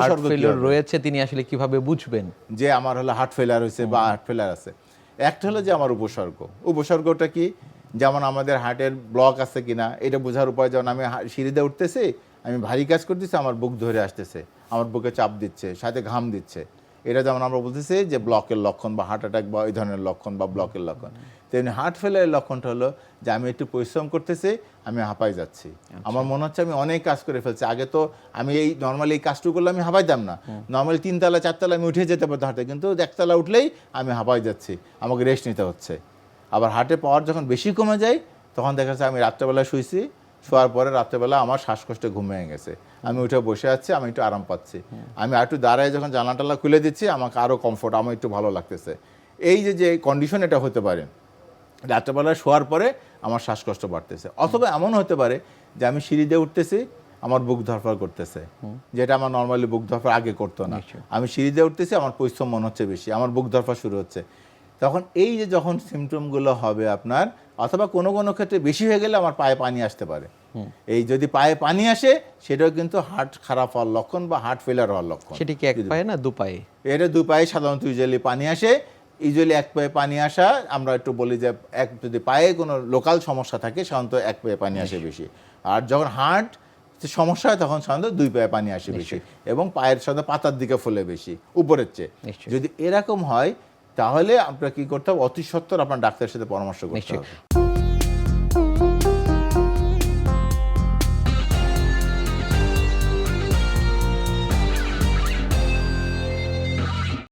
Heart failure রয়েছে তিনি আসলে কীভাবে বুঝবেন? যে আমার হলো হার্ট ফেলার হয়েছে বা হার্ট ফেলার আছে। একটা হলো যে আমার উপসর্গ। উপসর্গটা কি? যেমন আমাদের হার্টের ব্লক আছে কিনা এটা বোঝার উপায় যেমন আমি সিঁড়িতে উঠতেছি আমি ভারী কাজ করতেছি আমার বুক ধরে আসতেছে আমার বুকে চাপ দিচ্ছে সাথে ঘাম দিচ্ছে। এটা যেমন আমরা বলতেছি যে ব্লকের লক্ষণ বা হার্ট অ্যাটাক বা এই ধরনের লক্ষণ বা ব্লকের লক্ষণ। তেমনি হার্ট ফেলারের লক্ষণটা হলো যে আমি একটু পরিশ্রম করতেছি আমি হাঁপাই যাচ্ছি। আমার মনে হচ্ছে আমি অনেক কাজ করে ফেলছি। আগে তো আমি এই নর্মালি এই কাজটুকু করলে আমি হাঁপাইতাম না। নর্মালি তিনতলা চারতলা আমি উঠে যেতে পারতাম হাঁটতে কিন্তু একতলা উঠলেই আমি হাঁপাই যাচ্ছি আমাকে রেস্ট নিতে হচ্ছে। আবার হার্টে পাওয়ার যখন বেশি কমে যায় তখন দেখা যাচ্ছে আমি রাত্রেবেলা শুয়েছি শোয়ার পরে রাত্রেবেলা আমার শ্বাসকষ্টে ঘুম ভেঙে গেছে। আমি উঠে বসে আছি আমি একটু আরাম পাচ্ছি। আমি আর একটু দাঁড়ায় যখন জানলা টালা খুলে দিচ্ছি আমাকে আরও কমফোর্ট আমার একটু ভালো লাগতেছে। এই যে যে কন্ডিশন এটা হতে পারে রাত্রেবেলা শোয়ার পরে আমার শ্বাসকষ্ট বাড়তেছে। অথবা এমন হতে পারে যে আমি সিঁড়িতে উঠতেছি আমার বুক ধরফর করতেছে। যেটা আমার নর্মালি বুক ধরফর আগে করতো না। আমি সিঁড়িতে উঠতেছি আমার পরিশ্রম মনে হচ্ছে বেশি আমার বুক ধরফর শুরু হচ্ছে। তখন এই যে যখন সিমটমগুলো হবে আপনার অথবা কোনো কোনো ক্ষেত্রে বেশি হয়ে গেলে আমার পায়ে পানি আসতে পারে। এই যদি পায়ে পানি আসে সেটাও কিন্তু হার্ট খারাপ হওয়ার লক্ষণ বা হার্ট ফেলার হওয়ার লক্ষণ। সেটি কি এক পায়ে না দু পায়ে? এটা দু পায়ে সাধারণত ইউজুয়ালি পানি আসে। ইউজুয়ালি এক পায়ে পানি আসা আমরা একটু বলি যে এক যদি পায়ে কোনো লোকাল সমস্যা থাকে সাধারণত এক পায়ে পানি আসে বেশি। আর যখন হার্ট সমস্যা হয় তখন সাধারণত দুই পায়ে পানি আসে বেশি। এবং পায়ের সাথে পাতার দিকে ফুলে বেশি উপরের চেয়ে। যদি এরকম হয় তাহলে আপনার কি করতে হবে? অতি সত্বর আপনার ডাক্তারের সাথে পরামর্শ করতে হবে।